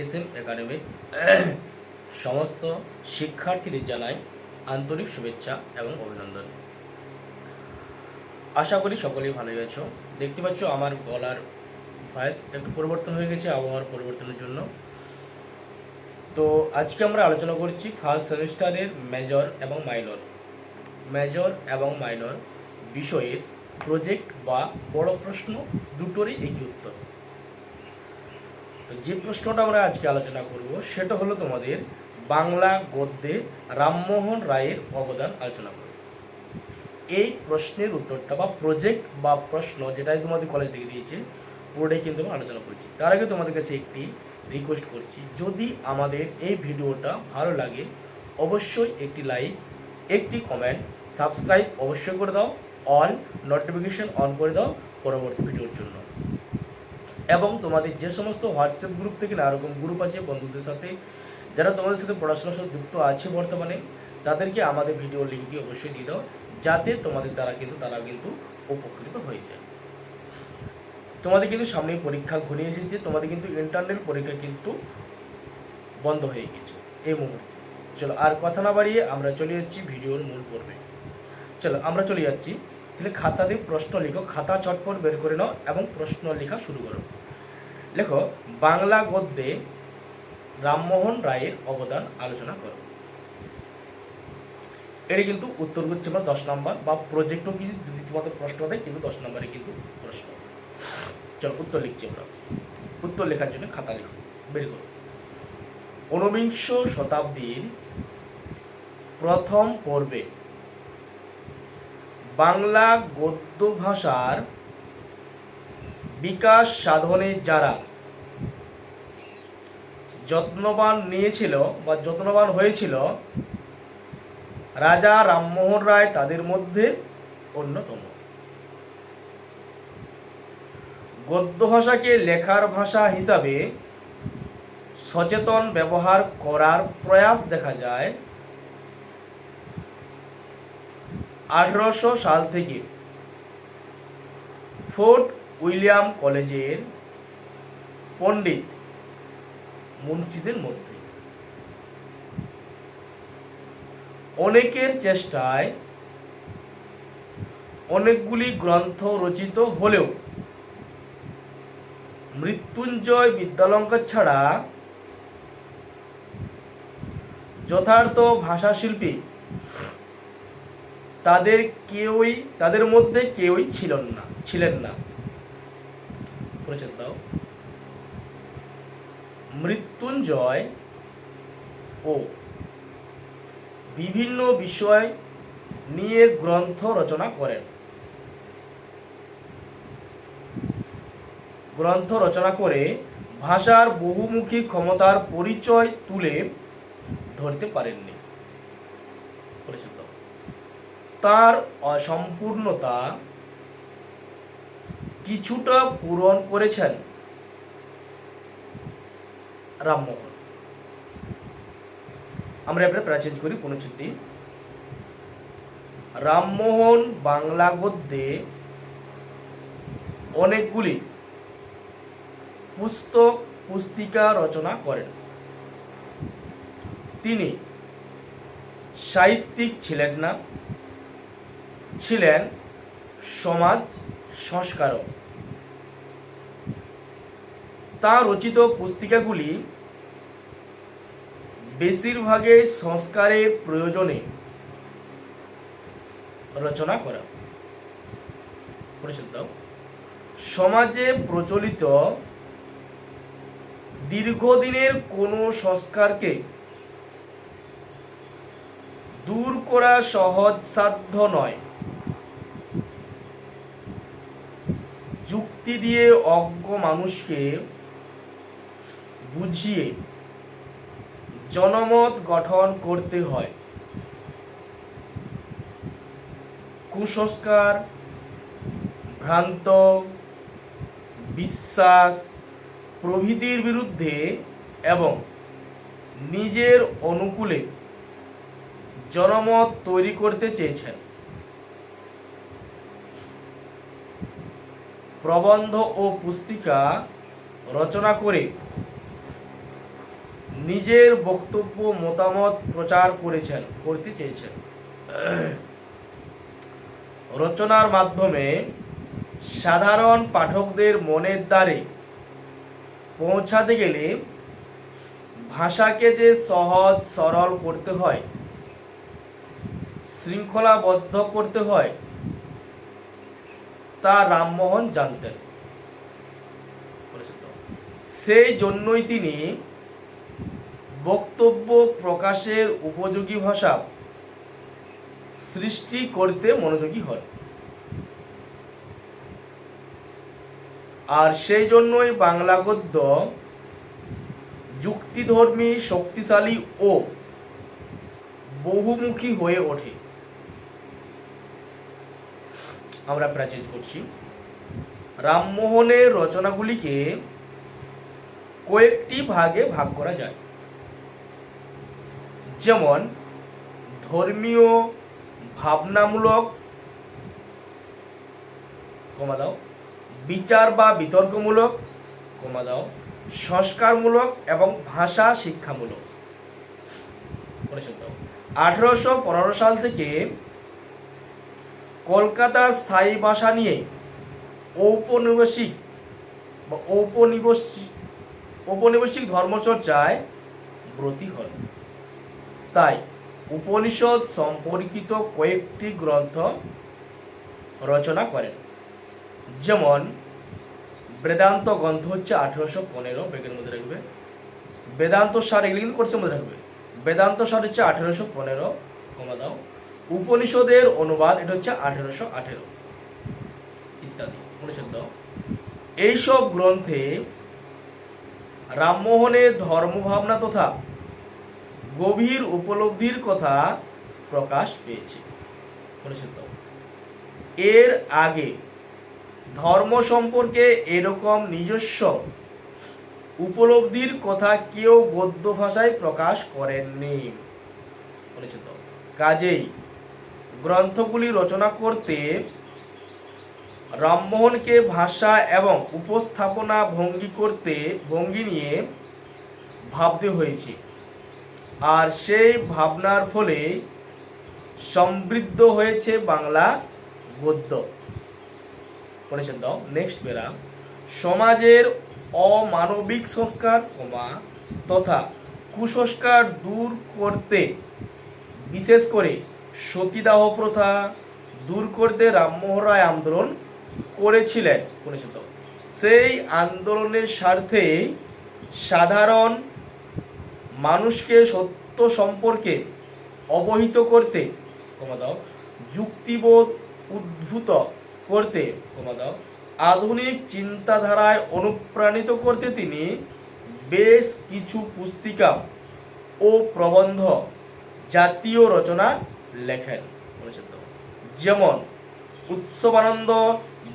S M একাডেমির সমস্ত শিক্ষার্থীদের জানাই আন্তরিক শুভেচ্ছা এবং অভিনন্দন। আশা করি সকলেই ভালোই আছো। দেখতে পাচ্ছ আমার গলার ভয়েস একটু পরিবর্তন হয়ে গেছে, আবহাওয়ার পরিবর্তনের জন্য। তো আজকে আমরা আলোচনা করছি ফার্স্ট সেমিস্টারের মেজর এবং মাইনর মেজর এবং মাইনর বিষয়ের প্রজেক্ট বা বড় প্রশ্ন দুটোরই একই উত্তর। তো যে প্রশ্নটা আমরা আজকে আলোচনা করব, সেটা হলো তোমাদের বাংলা গদ্যে রামমোহন রায়ের অবদান আলোচনা করব এই প্রশ্নের উত্তরটা বা প্রজেক্ট বা প্রশ্ন যেটাই তোমাদের কলেজ থেকে দিয়েছে, পুরোটাই কিন্তু আমরা আলোচনা করছি। তার আগে তোমাদের কাছে একটি রিকোয়েস্ট করছি, যদি আমাদের এই ভিডিওটা ভালো লাগে, অবশ্যই একটি লাইক একটি কমেন্ট সাবস্ক্রাইব অবশ্যই করে দাও অল নোটিফিকেশন অন করে দাও পরবর্তী ভিডিওর জন্য। এবং তোমাদের যে সমস্ত হোয়াটসঅ্যাপ গ্রুপ থেকে না এরকম গ্রুপ আছে, বন্ধুদের সাথে, যারা তোমাদের সাথে পড়াশোনার সাথে যুক্ত আছে বর্তমানে, তাদেরকে আমাদের ভিডিও লিঙ্কটি অবশ্যই দিয়ে দাও, যাতে তোমাদের দ্বারা কিন্তু তারা কিন্তু উপকৃত হয়ে যায়। তোমাদের কিন্তু সামনে পরীক্ষা ঘনিয়ে এসেছে, তোমাদের কিন্তু ইন্টারনাল পরীক্ষা কিন্তু বন্ধ হয়ে গেছে, এই মুহূর্তে। চলো, আর কথা না বাড়িয়ে আমরা চলে যাচ্ছি ভিডিওর মূল পর্বে। চলো, আমরা চলে যাচ্ছি তাহলে খাতাতে প্রশ্ন লিখো, খাতা চটপট বের করে নাও এবং প্রশ্ন লেখা শুরু করো। লেখো, বাংলা গদ্যে রামমোহন রায়ের অবদান আলোচনা করো। এটা কিন্তু উত্তর হচ্ছে আমরা দশ নম্বর বা প্রজেক্টও কিন্তু যদি তোমাদের প্রশ্ন দেয়, কিন্তু দশ নম্বরে কিন্তু প্রশ্ন। চলো, উত্তর লিখছি আমরা। উত্তর লেখার জন্য খাতা লিখো, বের করো। ঊনবিংশ শতাব্দীর প্রথম পর্বে বাংলা গদ্য ভাষার বিকাশ সাধনে যারা যত্নবান নিয়েছিল বা যত্নবান হয়েছিল, রাজা রামমোহন রায় তাদের মধ্যে অন্যতম। গদ্য ভাষাকে লেখার ভাষা হিসাবে সচেতন ব্যবহার করার প্রয়াস দেখা যায়। আঠারোশো সাল থেকে ফোর্ট উইলিয়াম কলেজের পণ্ডিত মুন্সিদের মধ্যে। অনেকের চেষ্টায় অনেকগুলি গ্রন্থ রচিত হলেও মৃত্যুঞ্জয় বিদ্যালঙ্কার ছাড়া যথার্থ ভাষাশিল্পী তাদের কেউই, তাদের মধ্যে কেউই ছিলেন না ছিলেন না। দাও মৃত্যুঞ্জয় ও বিভিন্ন বিষয় নিয়ে গ্রন্থ রচনা করেন। গ্রন্থ রচনা করে ভাষার বহুমুখী ক্ষমতার পরিচয় তুলে ধরতে পারেননি পরিচিত তার অসম্পূর্ণতা কিছুটা পূরণ করেছেন রামমোহন আমরা এবারে প্রাচীন করি পুনচ্ছুতি রামমোহন বাংলা গদ্যে অনেকগুলি পুস্তক, পুস্তিকা রচনা করেন। তিনি সাহিত্যিক ছিলেন না। ছিলেন সমাজ সংস্কারক। তার রচিত পুস্তিকাগুলি বেশিরভাগই সংস্কারের প্রয়োজনে রচনা করা। সমাজে প্রচলিত দীর্ঘদিনের কোনো সংস্কারকে দূর করা সহজ সাধ্য নয়। যুক্তি দিয়ে অজ্ঞ মানুষকে বুঝিয়ে জনমত গঠন করতে হয়। কুসংস্কার, ভ্রান্ত, বিশ্বাস প্রভৃতির বিরুদ্ধে এবং নিজের অনুকূলে জনমত তৈরি করতে চেয়েছেন। প্রবন্ধ ও পুস্তিকা রচনা করে নিজের বক্তব্য, মতামত প্রচার করেছেন, করতে চেয়েছেন। রচনার মাধ্যমে সাধারণ পাঠকদের মনের দ্বারে পৌঁছাতে গেলে ভাষাকে যে সহজ, সরল করতে হয়, শৃঙ্খলাবদ্ধ করতে হয় তা রামমোহন জানতেন। সেই জন্যই তিনি বক্তব্য প্রকাশের উপযোগী ভাষা সৃষ্টি করতে মনোযোগী হয়। আর সেই জন্যই বাংলা গদ্য যুক্তিধর্মী, শক্তিশালী ও বহুমুখী হয়ে ওঠে। আমরা প্রাচীন করছি রামমোহনের রচনাগুলিকে কয়েকটি ভাগে ভাগ করা যায়। যেমন, ধর্মীয় ভাবনামূলক, কমা দাও, বিচার বা বিতর্কমূলক, কমা দাও, সংস্কারমূলক এবং ভাষা শিক্ষামূলক। আঠারোশো পনেরো সাল থেকে কলকাতার স্থায়ী ভাষা নিয়ে ঔপনিবেশিক বা ঔপনিবেশিক ঔপনিবেশিক ধর্মচর্চায় ব্রতী হন। তাই উপনিষদ সম্পর্কিত কয়েকটি গ্রন্থ রচনা করেন। যেমন, বেদান্ত গ্রন্থ হচ্ছে আঠেরোশো পনেরো, বেগের মধ্যে রাখবে। বেদান্ত সার এগুলি কিন্তু কোর্সের মধ্যে রাখবে। বেদান্ত সার হচ্ছে আঠেরোশো পনেরো কমা দাও। উপনিষদের অনুবাদ, এটা হচ্ছে আঠেরোশো আঠেরো। ইত্যাদি, উপনিষদ। এইসব গ্রন্থে রামমোহনের ধর্মভাবনা তথা গভীর উপলব্ধির কথা প্রকাশ পেয়েছে। উপনিষদ। এর আগে ধর্ম সম্পর্কে এরকম নিজস্ব উপলব্ধির কথা কেউ গদ্য ভাষায় প্রকাশ করেননি। কাজেই গ্রন্থগুলি রচনা করতে রামমোহনকে ভাষা এবং উপস্থাপনা ভঙ্গি করতে, ভঙ্গি নিয়ে ভাবতে হয়েছে। আর সেই ভাবনার ফলে সমৃদ্ধ হয়েছে বাংলা গদ্য। পড়েছেন দাও নেক্সট পেরা সমাজের অমানবিক সংস্কার কমা তথা কুসংস্কার দূর করতে বিশেষ করে সতীদাহ প্রথা দূর করতে রামমোহন রায় আন্দোলন করেছিলেন তো? সেই আন্দোলনের স্বার্থে সাধারণ মানুষকে সত্য সম্পর্কে অবহিত করতে দাও, যুক্তিবোধ উদ্ভূত করতে দাও, আধুনিক চিন্তাধারায় অনুপ্রাণিত করতে তিনি বেশ কিছু পুস্তিকা ও প্রবন্ধ জাতীয় রচনা লেখেন, বলেছেন তো। যেমন, উৎসবানন্দ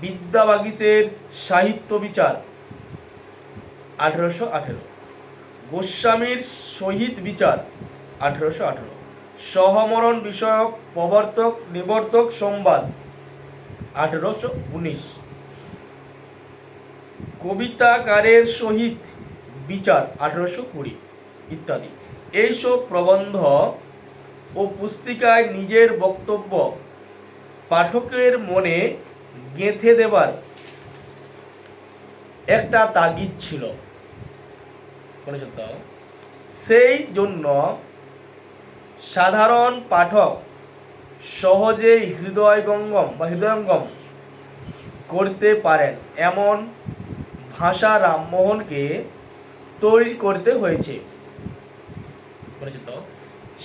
বিদ্যাবাগীশের সাহিত্য বিচার, আঠেরোশো আঠেরো। গোস্বামীর শহীদ বিচার, আঠেরোশো আঠেরো। সহমরণ বিষয়ক প্রবর্তক নিবর্তক সংবাদ, আঠেরোশো উনিশ। কবিতাকারের সহিত বিচার, আঠেরোশো কুড়ি ইত্যাদি। এইসব প্রবন্ধ ও পুস্তিকায় নিজের বক্তব্য পাঠকের মনে গেঁথে দেবার একটা তাগিদ ছিল। সেই জন্য সাধারণ পাঠক সহজেই হৃদয়গঙ্গম বা হৃদয়ঙ্গম করতে পারেন। এমন ভাষা রামমোহনকে তৈরি করতে হয়েছে।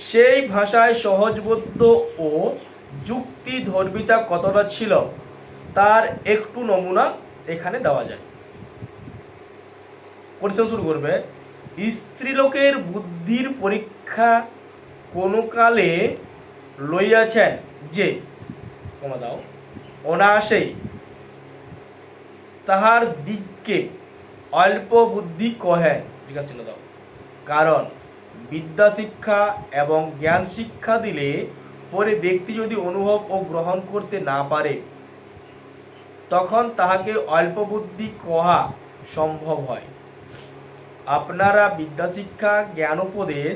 সেই ভাষায় সহজবোধ্য ও যুক্তি ধর্মিতা কতটা ছিল, তার একটু নমুনা এখানে দেওয়া যায়। পরিশ্রম শুরু করবে। স্ত্রীলোকের বুদ্ধির পরীক্ষা কোনো কালে লইয়াছেন যে কমা দাও, অনায়াসেই তাহার দিককে অল্প বুদ্ধি কহে জিজ্ঞাসা দাও। কারণ বিদ্যা শিক্ষা এবং জ্ঞান শিক্ষা দিলে পরে ব্যক্তি যদি অনুভব ও গ্রহণ করতে না পারে, তখন তাহাকে অল্প বুদ্ধি কহা সম্ভব হয়। আপনারা বিদ্যাশিক্ষা জ্ঞান উপদেশ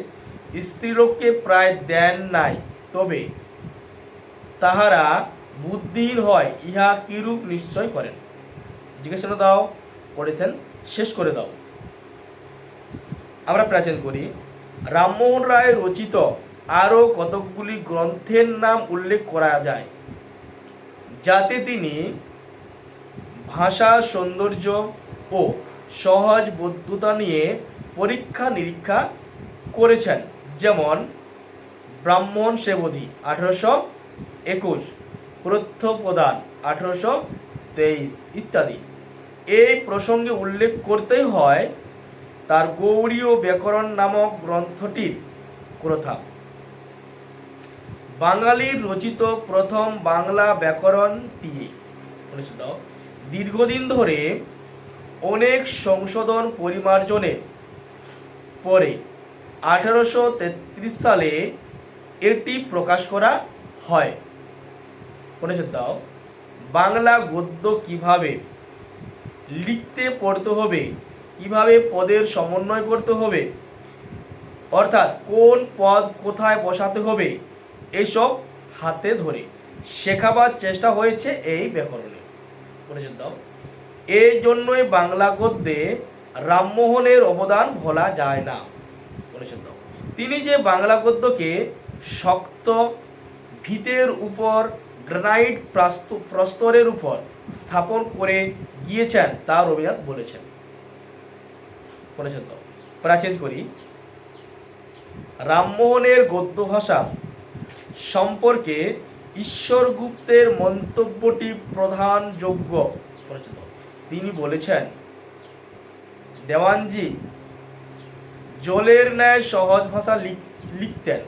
স্ত্রীলোককে প্রায় দেন নাই, তবে তাহারা বুদ্ধিহীন হয়, ইহা কিরূপ নিশ্চয় করেন? জিজ্ঞাসা দাও, পড়েছেন, শেষ করে দাও। আমরা প্রাচীন করি রামমোহন রায় রচিত আরও কতকগুলি গ্রন্থের নাম উল্লেখ করা যায়, যাতে তিনি ভাষা, সৌন্দর্য ও সহজ বদ্ধতা নিয়ে পরীক্ষা নিরীক্ষা করেছেন। যেমন ব্রাহ্মণ সেবদী আঠারোশো একুশ প্রথ্য প্রদান আঠারোশো তেইশ ইত্যাদি। এই প্রসঙ্গে উল্লেখ করতেই হয় তার গৌড়ীয় ব্যাকরণ নামক গ্রন্থটির কথা বাঙালির রচিত প্রথম বাংলা ব্যাকরণটি শুনেছো তো? দীর্ঘদিন ধরে অনেক সংশোধন পরিমার্জনের পরে আঠারোশো তেত্রিশ সালে এটি প্রকাশ করা হয়। শুনেছো দাও। বাংলা গদ্য কীভাবে লিখতে পড়তে হবে কীভাবে পদের সমন্বয় করতে হবে? অর্থাৎ কোন পদ কোথায় বসাতে হবে? এইসব হাতে ধরে শেখাবার চেষ্টা হয়েছে এই ব্যাকরণে। দাও। এই জন্যই বাংলা গদ্যে রামমোহনের অবদান ভোলা যায় না। দাও। তিনি যে বাংলা গদ্যকে শক্ত ভিতের উপর, গ্রানাইট প্রাস্ত- প্রস্তরের উপর স্থাপন করে গিয়েছেন, তা রবীন্দ্রনাথ বলেছেন। বলেছেন তো প্রাচীন করি। রামমোহনের গদ্য ভাষা সম্পর্কে ঈশ্বর গুপ্তের মন্তব্যটি প্রধান যোগ্য। বলেছেন তিনি বলেছেন, দেওয়ানজি জলের ন্যায় সহজ ভাষা লিখতেন।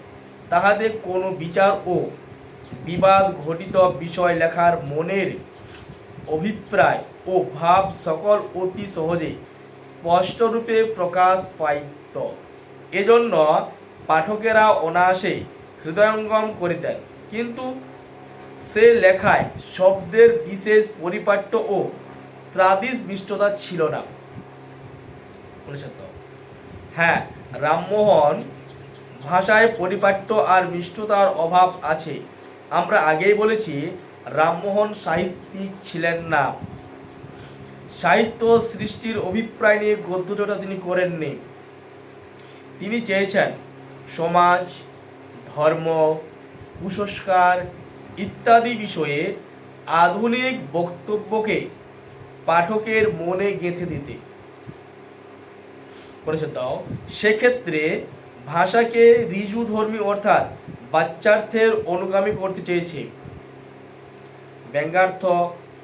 তাহাতে কোনো বিচার ও বিবাদ ঘটিত বিষয় লেখার মনের অভিপ্রায় ও ভাব সকল অতি সহজে স্পষ্টরূপে প্রকাশ পাইত এজন্য পাঠকেরা অনায়াসে হৃদয়ঙ্গম করিতেন কিন্তু সে লেখায় শব্দের বিশেষ পরিপাট্য ও ত্রাদিস মিষ্টতা ছিল না? হ্যাঁ রামমোহন ভাষায় পরিপাট্য আর মিষ্টতার অভাব আছে। আমরা আগেই বলেছি, রামমোহন সাহিত্যিক ছিলেন না। সাহিত্য সৃষ্টির অভিপ্রায় নিয়ে গদ্যচটা তিনি করেননি। তিনি চেয়েছেন সমাজ, ধর্ম, কুসংস্কার ইত্যাদি বিষয়ে আধুনিক বক্তব্যকে পাঠকের মনে গেঁথে দিতে। করেছে দাও, সেক্ষেত্রে ভাষাকে রিজু ধর্মী অর্থাৎ বাচ্চার্থের অনুগামী করতে চেয়েছে। ব্যঙ্গার্থ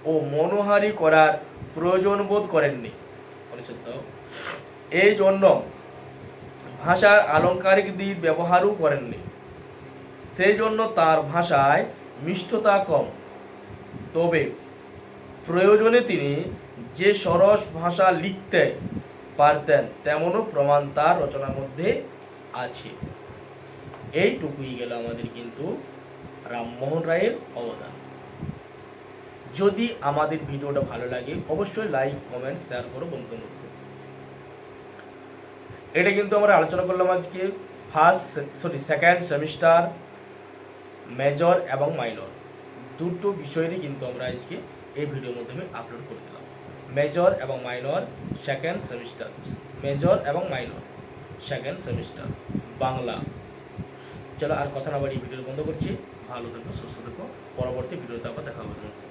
ও মনোহারি করার প্রয়োজন বোধ করেননি। এই জন্য ভাষার আলংকারিক দিক ব্যবহারও করেননি। সেই জন্য তার ভাষায় মিষ্টতা কম। তবে প্রয়োজনে তিনি যে সরস ভাষা লিখতে পারতেন, তেমনও প্রমাণ তার রচনার মধ্যে আছে। এইটুকুই গেল আমাদের কিন্তু রামমোহন রায়ের অবদান। যদি আমাদের ভিডিওটা ভালো লাগে, অবশ্যই লাইক কমেন্ট শেয়ার করো মধ্যে। এটা কিন্তু আমরা আলোচনা করলাম আজকে। First sorry second semester major এবং মাইনর দুটো বিষয়েরই কিন্তু আমরা আজকে এই ভিডিওর মাধ্যমে আপলোড করে দিলাম। মেজর এবং মাইনর সেকেন্ড সেমিস্টার মেজর এবং মাইনর সেকেন্ড সেমিস্টার বাংলা। চলো আর কথা না বাড়ি ভিডিও বন্ধ করছি। ভালো থেকো, সুস্থ থেকো। পরবর্তী ভিডিওতে আবার দেখা হবে।